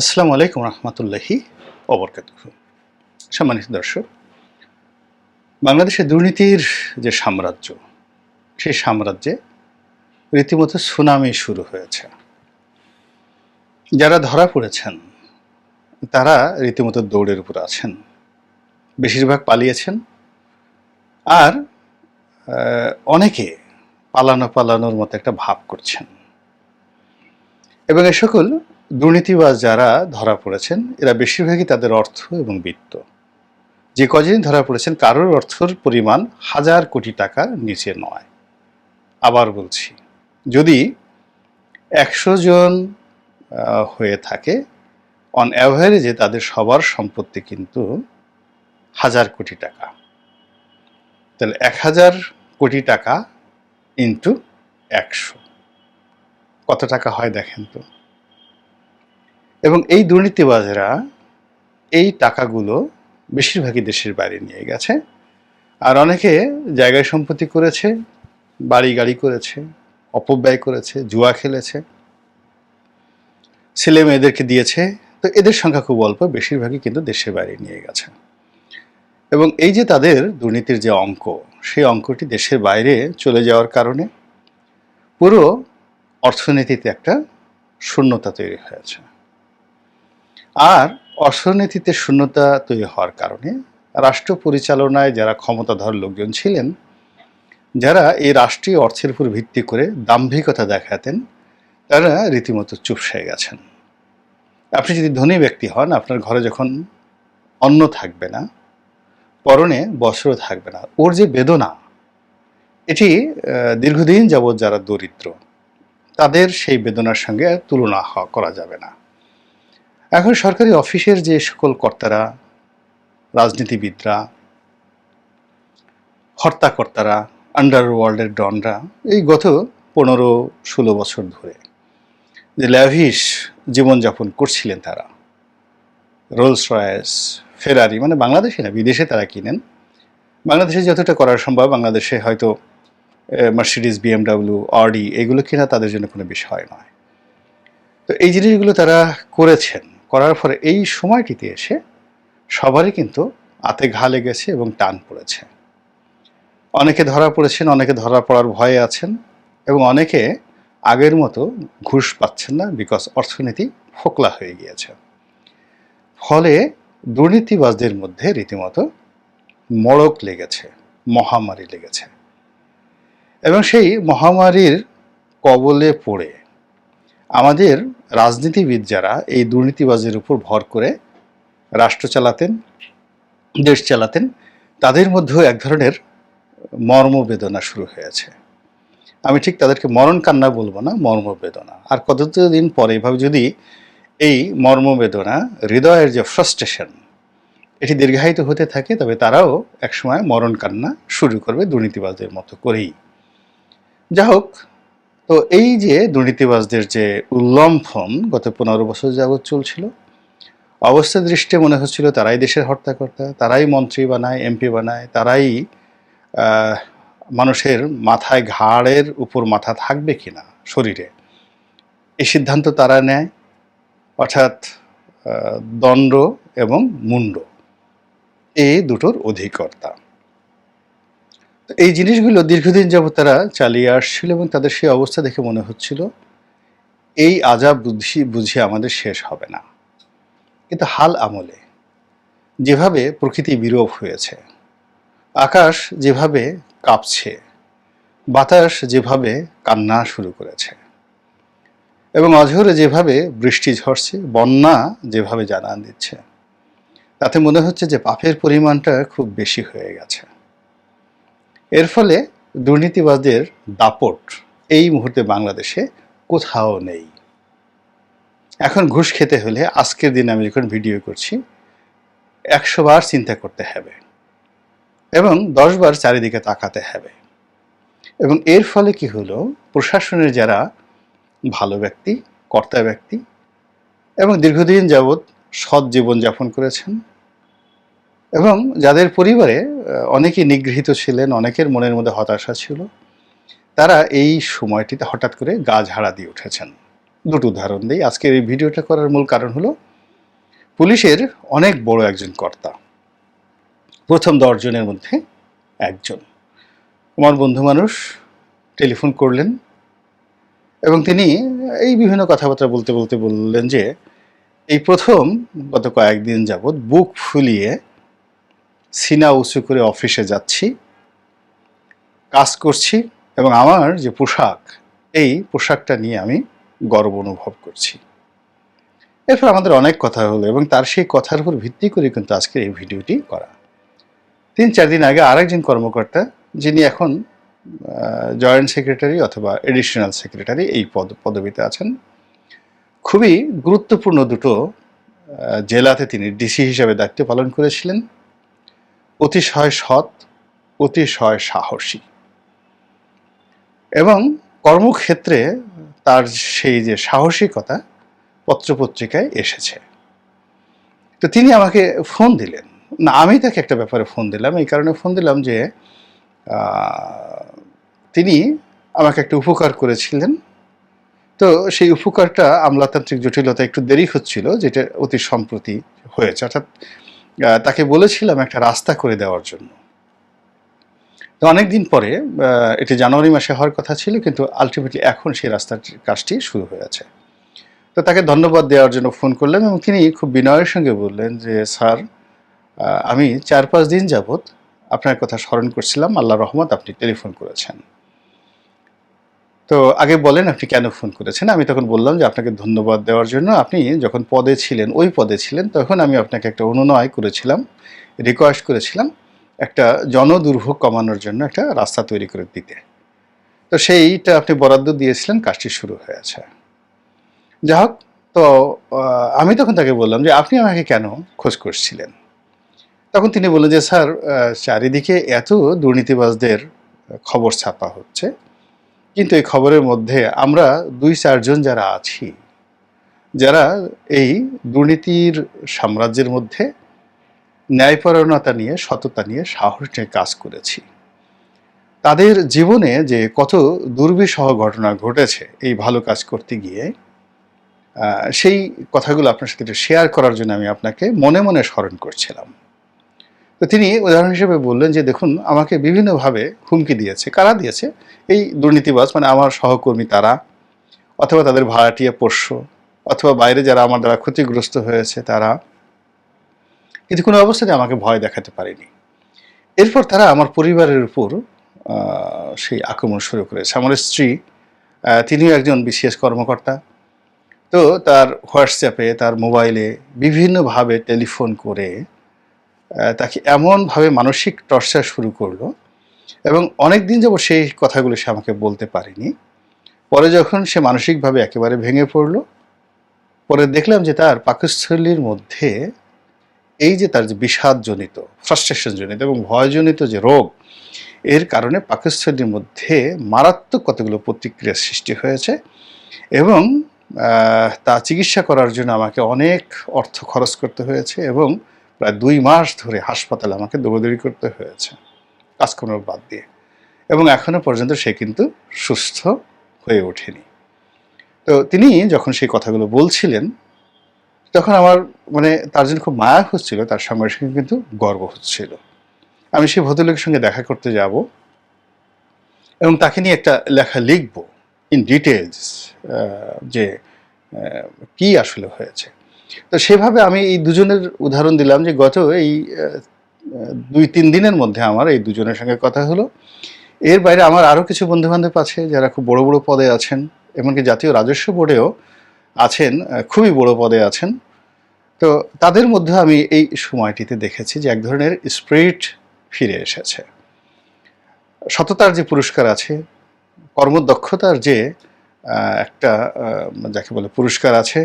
আসসালামু আলাইকুম রহমতুল্লাহি অবরকাত সম্মানিত দর্শক বাংলাদেশে দুর্নীতির যে সাম্রাজ্য, সেই সাম্রাজ্যে রীতিমতো সুনামি শুরু হয়েছে। যারা ধরা পড়েছেন, তারা রীতিমতো দৌড়ের উপর আছেন, বেশিরভাগ পালিয়েছেন। আর অনেকে পালানো পালানোর মতো একটা ভাব করছেন। এবং এ সকল দুর্নীতিবাজ যারা ধরা পড়েছেন, এরা বেশিরভাগই তাদের অর্থ এবং বিত্ত। যে কজন ধরা পড়েছেন, কারোর অর্থর পরিমাণ হাজার কোটি টাকার নিচে নয়। আবার বলছি, যদি একশো জন হয়ে থাকে অন অ্যাভারেজে তাদের সবার সম্পত্তি কিন্তু হাজার কোটি টাকা। তাহলে এক হাজার কোটি টাকা ইন্টু একশো। কত টাকা হয় দেখেন তো? এবং এই দুর্নীতিবাজেরা এই টাকাগুলো বেশিরভাগই দেশের বাইরে নিয়ে গেছে। আর অনেকে জায়গায় সম্পত্তি করেছে, বাড়ি গাড়ি করেছে, অপব্যয় করেছে, জুয়া খেলেছে। ছেলে মেয়েদেরকে দিয়েছে। তো এদের সংখ্যা খুব অল্প, বেশিরভাগই কিন্তু দেশের বাইরে নিয়ে গেছে। এবং এই যে তাদের দুর্নীতির যে অঙ্ক, সেই অঙ্কটি দেশের বাইরে চলে যাওয়ার কারণে পুরো অর্থনীতিতে একটা শূন্যতা তৈরি হয়েছে। আর অর্থনীতিতে শূন্যতা তৈরি হওয়ার কারণে রাষ্ট্র পরিচালনায় যারা ক্ষমতাধর লোকজন ছিলেন, যারা এই রাষ্ট্রীয় অর্থের উপর ভিত্তি করে দাম্ভিকতা দেখাতেন, তারা রীতিমতো চুপ চুপসে গেছেন। আপনি যদি ধনী ব্যক্তি হন, আপনার ঘরে যখন অন্ন থাকবে না, পরনে বস্ত্র থাকবে না, ওর যে বেদনা, এটি দীর্ঘদিন যাবৎ যারা দরিদ্র, তাদের সেই বেদনার সঙ্গে তুলনা করা যাবে না। এখন সরকারি অফিসের যে সকল কর্তারা, রাজনীতিবিদরা, হর্তাকর্তারা আন্ডারওয়ার্ল্ডের ডনরা, এই গত পনেরো ষোলো বছর ধরে যে ল্যাভিশ জীবনযাপন করছিলেন তারা রোলস রয়েস ফেরারি মানে বাংলাদেশে না, বিদেশে তারা কিনেন। বাংলাদেশে যতটা করা সম্ভব, বাংলাদেশে হয়তো মার্সিডিস বিএমডাব্লিউ অডি এগুলো কিনা তাদের জন্য কোনো বিষয় নয়। তো এই জিনিসগুলো তারা করেছেন। করার পরে এই সময়টিতে এসে সবারই কিন্তু আতে ঘা লেগেছে এবং টান পড়েছে। অনেকে ধরা পড়েছেন, অনেকে ধরা পড়ার ভয়ে আছেন এবং অনেকে আগের মতো ঘুষ পাচ্ছেন না বিকজ অর্থনীতি ফোকলা হয়ে গিয়েছে। ফলে দুর্নীতিবাজদের মধ্যে রীতিমতো মড়ক লেগেছে, মহামারী লেগেছে। এবং সেই মহামারীর কবলে পড়ে আমাদের রাজনীতিবিদ যারা এই দুর্নীতিবাজের উপর ভর করে রাষ্ট্র চালাতেন, দেশ চালাতেন, তাদের মধ্যেও এক ধরনের মর্মবেদনা শুরু হয়েছে। আমি ঠিক তাদেরকে মরণ কান্না বলব না মর্মবেদনা আর কতদিন পরে এভাবে যদি এই মর্মবেদনা হৃদয়ের যে ফ্রাস্ট্রেশন এটি দীর্ঘায়িত হতে থাকে, তবে তারাও একসময় মরণ কান্না শুরু করবে দুর্নীতিবাজদের মতো করেই। যা হোক তো এই যে দুর্নীতিবাজদের যে উল্লম্ফন গত পনেরো বছর যাবৎ চলছিল, অবস্থা দৃষ্টে মনে হচ্ছিল তারাই দেশের হর্তাকর্তা, তারাই মন্ত্রী বানায়, এমপি বানায়, তারাই মানুষের মাথায় ঘাড়ের উপর মাথা থাকবে কি না শরীরে, এই সিদ্ধান্ত তারা নেয়, অর্থাৎ দণ্ড এবং মুন্ড এই দুটোর অধিকর্তা। এই জিনিসগুলো দীর্ঘদিন যাবত তারা চালিয়ে আসছিল এবং তাদের সেই অবস্থা দেখে মনে হচ্ছিল, এই আজাব বুঝি বুঝি আমাদের শেষ হবে না। কিন্তু হাল আমলে, যেভাবে প্রকৃতি বিরূপ হয়েছে, আকাশ যেভাবে কাঁপছে, বাতাস যেভাবে কান্না শুরু করেছে, এবং অঝরে যেভাবে বৃষ্টি ঝরছে, বন্যা যেভাবে জানান দিচ্ছে, তাতে মনে হচ্ছে যে পাপের পরিমাণটা খুব বেশি হয়ে গেছে। এর ফলে দুর্নীতিবাজদের দাপট এই মুহূর্তে বাংলাদেশে কোথাও নেই। এখন ঘুষ খেতে হলে আজকের দিনে আমি যখন ভিডিও করছি, একশো বার চিন্তা করতে হবে এবং দশ বার চারিদিকে তাকাতে হবে। এবং এর ফলে কি হলো? প্রশাসনের যারা ভালো ব্যক্তি, কর্তা ব্যক্তি এবং দীর্ঘদিন যাবৎ সৎ জীবনযাপন করেছেন এবং যাদের পরিবারে আহ, অনেকেই নিগৃহীত ছিলেন অনেকের মনের মধ্যে হতাশা ছিল তারা এই সময়টিতে হঠাৎ করে গা ঝাড়া দিয়ে উঠেছেন। দুটো উদাহরণ দিই। আজকের এই ভিডিওটা করার মূল কারণ হলো পুলিশের অনেক বড় একজন কর্তা প্রথম দশজনের মধ্যে একজন। আমার বন্ধু মানুষ টেলিফোন করলেন এবং তিনি এই বিভিন্ন কথাবার্তা বলতে বলতে বললেন যে এই প্রথম গত কয়েকদিন যাবৎ বুক ফুলিয়ে সিনা উঁচু করে অফিসে যাচ্ছি, কাজ করছি এবং আমার যে পোশাক, এই পোশাকটা নিয়ে আমি গর্ব অনুভব করছি। এরপর আমাদের অনেক কথা হলো এবং তার সেই কথার উপর ভিত্তি করে কিন্তু আজকে এই ভিডিওটি করা। তিন চার দিন আগে আরেকজন কর্মকর্তা, যিনি এখন জয়েন্ট সেক্রেটারি অথবা এডিশনাল সেক্রেটারি এই পদ, পদবিতে আছেন, খুবই গুরুত্বপূর্ণ দুটো জেলাতে তিনি ডিসি হিসেবে দায়িত্ব পালন করেছিলেন। অতিশয় সৎ, অতিশয় সাহসী। এবং কর্মক্ষেত্রে তার সেই যে সাহসিকতা পত্রপত্রিকায় এসেছে। তো তিনি আমাকে ফোন দিলেন। না, আমি তাকে একটা ব্যাপারে ফোন দিলাম। এই কারণে ফোন দিলাম যে তিনি আমাকে একটা উপকার করেছিলেন। তো সেই উপকারটা আমলাতান্ত্রিক জটিলতা একটু দেরি হচ্ছিল, যেটা অতি সম্প্রতি হয়েছে। অর্থাৎ তাকে বলেছিলাম একটা রাস্তা করে দেওয়ার জন্য। তো অনেকদিন পরে এটি জানুয়ারি মাসে হওয়ার কথা ছিল, কিন্তু আলটিমেটলি এখন সেই রাস্তার কাজটি শুরু হয়েছে তো তাকে ধন্যবাদ দেওয়ার জন্য ফোন করলাম এবং তিনি খুব বিনয়ের সঙ্গে বললেন যে, স্যার আমি চার পাঁচ দিন যাবৎ আপনার কথা স্মরণ করছিলাম। আল্লাহ রহমত আপনি টেলিফোন করেছেন। তো আগে বলেন আপনি কেন ফোন করেছেন? আমি তখন বললাম যে আপনাকে ধন্যবাদ দেওয়ার জন্য আপনি যখন পদে ছিলেন, ওই পদে ছিলেন, তখন আমি আপনাকে একটা অনুনয় করেছিলাম রিকোয়েস্ট করেছিলাম একটা জনদুর্ভোগ কমানোর জন্য একটা রাস্তা তৈরি করে দিতে। তো সেইটা আপনি বরাদ্দ দিয়েছিলেন, কাজটি শুরু হয়েছে। যা হোক, তো আমি তখন তাকে বললাম যে আপনি আমাকে কেন খোঁজ করছিলেন? তখন তিনি বললেন যে, স্যার চারিদিকে এত দুর্নীতিবাজদের খবর ছাপা হচ্ছে কিন্তু এই খবরের মধ্যে আমরা দুই চারজন যারা আছি, যারা এই দুর্নীতির সাম্রাজ্যের মধ্যে ন্যায়পরায়ণতা নিয়ে, সততা নিয়ে, সাহস নিয়ে কাজ করেছি। তাদের জীবনে যে কত দুর্বিষহ ঘটনা ঘটেছে, এই ভালো কাজ করতে গিয়ে সেই কথাগুলো আপনার সাথে শেয়ার করার জন্য আমি আপনাকে মনে মনে স্মরণ করছিলাম। তো তিনি উদাহরণ হিসেবে বললেন যে, দেখুন, আমাকে বিভিন্নভাবে হুমকি দিয়েছে। কারা দিয়েছে? এই দুর্নীতিবাজ মানে আমার সহকর্মী তারা, অথবা তাদের ভাড়াটিয়া পোষ্য, অথবা বাইরে যারা আমার দ্বারা ক্ষতিগ্রস্ত হয়েছে তারা। কিন্তু কোনো অবস্থাতে আমাকে ভয় দেখাতে পারেনি। এরপর তারা আমার পরিবারের উপর সেই আক্রমণ শুরু করেছে। আমার স্ত্রী তিনিও একজন বিশেষ কর্মকর্তা। তো তার হোয়াটসঅ্যাপে, তার মোবাইলে বিভিন্নভাবে টেলিফোন করে তাকে এমনভাবে মানসিক টর্চার শুরু করল এবং অনেক দিন যাবত সেই কথাগুলো সে আমাকে বলতে পারেনি। পরে যখন সে মানসিকভাবে একেবারে ভেঙে পড়ল, পরে দেখলাম যে তার পাকস্থলীর মধ্যে এই যে তার যে বিষাদজনিত, ফ্রাস্ট্রেশনজনিত এবং ভয়জনিত যে রোগ, এর কারণে পাকস্থলীর মধ্যে মারাত্মক কতগুলো প্রতিক্রিয়া সৃষ্টি হয়েছে এবং তা চিকিৎসা করার জন্য আমাকে অনেক অর্থ খরচ করতে হয়েছে এবং প্রায় দুই মাস ধরে হাসপাতালে আমাকে দৌড়দৌড়ি করতে হয়েছে, কাজকর্ম বাদ দিয়ে। এবং এখনও পর্যন্ত সে কিন্তু সুস্থ হয়ে ওঠেনি। তো তিনি যখন সেই কথাগুলো বলছিলেন, তখন আমার মানে তার জন্য খুব মায়া হচ্ছিল, তার সঙ্গে সঙ্গে কিন্তু গর্ব হচ্ছিল। আমি সেই ভদ্রলোকের সঙ্গে দেখা করতে যাব এবং তাকে নিয়ে একটা লেখা লিখব ইন ডিটেলস যে কি আসলে হয়েছে। তো সেভাবে আমি এই দুজনের উদাহরণ দিলাম যে গত এই দুই তিন দিনের মধ্যে আমার এই দুজনের সঙ্গে কথা হলো। এর বাইরে আমার আরও কিছু বন্ধুবান্ধব আছে যারা খুব বড় বড় পদে আছেন, এমনকি জাতীয় রাজস্ব বোর্ডেও আছেন খুবই বড় পদে আছেন। তো তাদের মধ্যে আমি এই সময়টিতে দেখেছি যে এক ধরনের স্পিরিট ফিরে এসেছে। সততার যে পুরস্কার আছে, কর্মদক্ষতার যে একটা যাকে বলে পুরস্কার আছে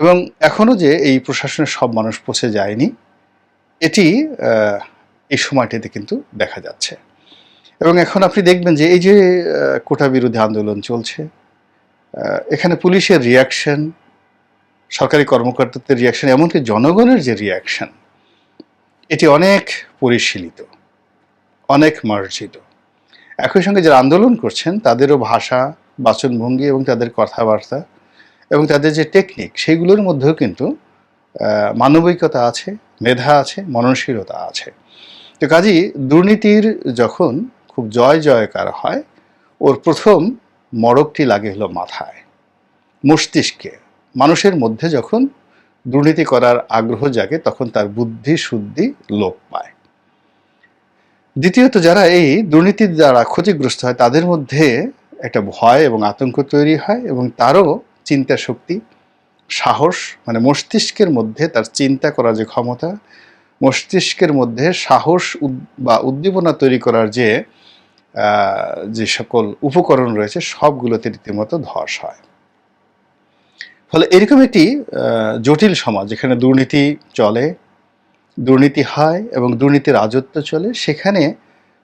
এবং এখনও যে এই প্রশাসনের সব মানুষ পৌঁছে যায়নি, এটি এই সময়টিতে কিন্তু দেখা যাচ্ছে। এবং এখন আপনি দেখবেন যে এই যে কোটা বিরোধী আন্দোলন চলছে এখানে পুলিশের রিয়াকশন সরকারি কর্মকর্তাদের রিয়াকশন এমনকি জনগণের যে রিয়াকশন এটি অনেক পরিশীলিত, অনেক মার্জিত। একই সঙ্গে যারা আন্দোলন করছেন, তাদেরও ভাষা, বাচনভঙ্গি এবং তাদের কথাবার্তা এবং তাদের যে টেকনিক সেইগুলোর মধ্যেও কিন্তু মানবিকতা আছে, মেধা আছে, মননশীলতা আছে। তো কাজী দুর্নীতির যখন খুব জয় জয়কার হয়, ওর প্রথম মড়কটি লাগে হলো মাথায়, মস্তিষ্কে। মানুষের মধ্যে যখন দুর্নীতি করার আগ্রহ জাগে, তখন তার বুদ্ধি, শুদ্ধি লোপ পায়। দ্বিতীয়ত যারা এই দুর্নীতির দ্বারা ক্ষতিগ্রস্ত হয়, তাদের মধ্যে একটা ভয় এবং আতঙ্ক তৈরি হয় এবং তারও চিন্তা শক্তি সাহস মানে মস্তিষ্কের মধ্যে তার চিন্তা করার যে ক্ষমতা, মস্তিষ্কের মধ্যে সাহস বা উদ্দীপনা তৈরি করার যে যে সকল উপকরণ রয়েছে, সবগুলোতে রীতিমতো ধস হয়। ফলে এরকম একটি জটিল সমাজ, যেখানে দুর্নীতি চলে, দুর্নীতি হয় এবং দুর্নীতির রাজত্ব চলে, সেখানে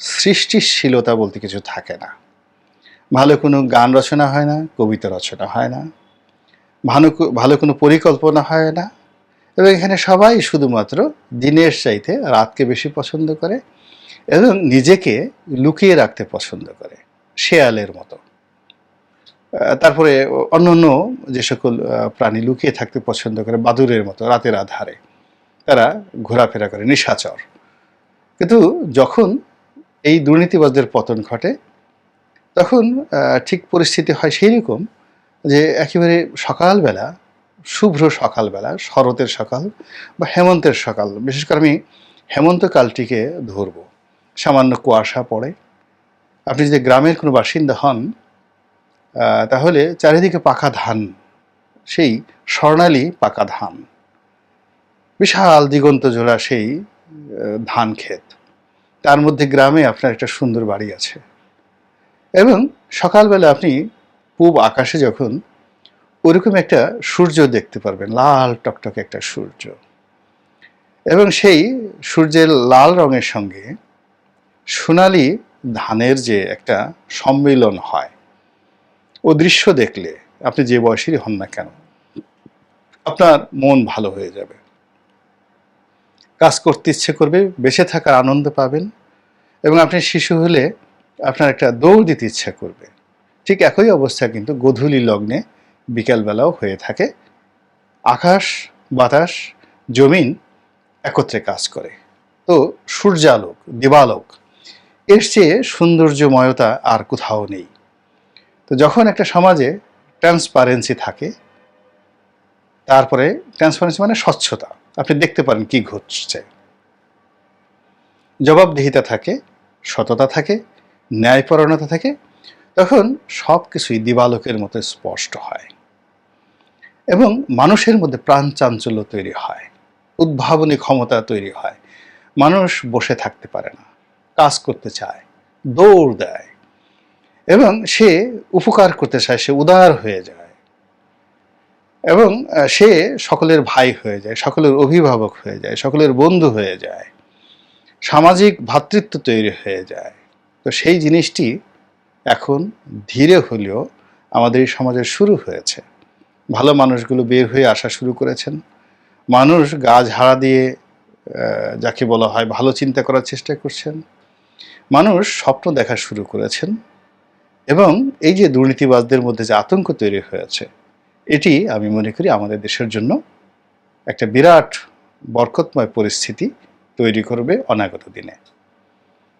সৃষ্টিশীলতা বলতে কিছু থাকে না। ভালো কোনো গান রচনা হয় না, কবিতা রচনা হয় না। ভালো ভালো কোনো পরিকল্পনা হয় না। এবং এখানে সবাই শুধুমাত্র দিনের চাইতে রাতকে বেশি পছন্দ করে এবং নিজেকে লুকিয়ে রাখতে পছন্দ করে, শেয়ালের মতো। তারপরে অন্য অন্য যে সকল প্রাণী লুকিয়ে থাকতে পছন্দ করে, বাদুরের মতো, রাতের আধারে, তারা ঘোরাফেরা করে, নিশাচর। কিন্তু যখন এই দুর্নীতিবাজদের পতন ঘটে, তখন ঠিক পরিস্থিতি হয় সেই রকম যে একেবারে সকালবেলা, শুভ্র সকালবেলা, শরতের সকাল বা হেমন্তের সকাল, বিশেষ করে আমি হেমন্তকালটিকে ধরব। সামান্য কুয়াশা পড়ে। আপনি যদি গ্রামের কোনো বাসিন্দা হন তাহলে চারিদিকে পাকা ধান, সেই স্বর্ণালী পাকা ধান, বিশাল দিগন্ত জোড়া সেই ধান ক্ষেত। তার মধ্যে গ্রামে আপনার একটা সুন্দর বাড়ি আছে। এবং সকালবেলা আপনি পূব আকাশে যখন ওরকম একটা সূর্য দেখতে পারবেন, লাল টকটকে একটা সূর্য। এবং সেই সূর্যের লাল রঙের সঙ্গে সোনালি ধানের যে একটা সম্মিলন হয়, ও দৃশ্য দেখলে আপনি যে বয়সেরই হন না কেন, আপনার মন ভালো হয়ে যাবে। কাজ করতে ইচ্ছে করবে, বেঁচে থাকার আনন্দ পাবেন এবং আপনি শিশু হলে আপনার একটা দৌড় দিতে ইচ্ছা করবে। ঠিক একই অবস্থা কিন্তু গধূলি লগ্নে বিকালবেলাও হয়ে থাকে। আকাশ, বাতাস, জমিন একত্রে কাজ করে। তো সূর্যালোক, দেবালোক, এর চেয়ে সৌন্দর্যময়তা আর কোথাও নেই। তো যখন একটা সমাজে ট্রান্সপারেন্সি থাকে, তারপরে ট্রান্সপারেন্সি মানে স্বচ্ছতা। আপনি দেখতে পারেন কি ঘটছে। জবাবদিহিতা থাকে, সততা থাকে ন্যায়পরণতা থাকে তখন সব কিছুই দিবালোকের মতো স্পষ্ট হয় এবং মানুষের মধ্যে প্রাণ চাঞ্চল্য তৈরি হয়, উদ্ভাবনী ক্ষমতা তৈরি হয়। মানুষ বসে থাকতে পারে না, কাজ করতে চায়, দৌড় দেয় এবং সে উপকার করতে চায়, সে উদার হয়ে যায় এবং সে সকলের ভাই হয়ে যায়, সকলের অভিভাবক হয়ে যায়, সকলের বন্ধু হয়ে যায়, সামাজিক ভ্রাতৃত্ব তৈরি হয়ে যায়। তো সেই জিনিসটি এখন ধীরে হলেও আমাদের এই সমাজে শুরু হয়েছে। ভালো মানুষগুলো বের হয়ে আসা শুরু করেছেন। মানুষ গা ঝাড়া দিয়ে যাকে বলা হয় ভালো চিন্তা করার চেষ্টা করছেন। মানুষ স্বপ্ন দেখা শুরু করেছেন এবং এই যে দুর্নীতিবাজদের মধ্যে যে আতঙ্ক তৈরি হয়েছে, এটি আমি মনে করি আমাদের দেশের জন্য একটা বিরাট বরকতময় পরিস্থিতি তৈরি করবে অনাগত দিনে।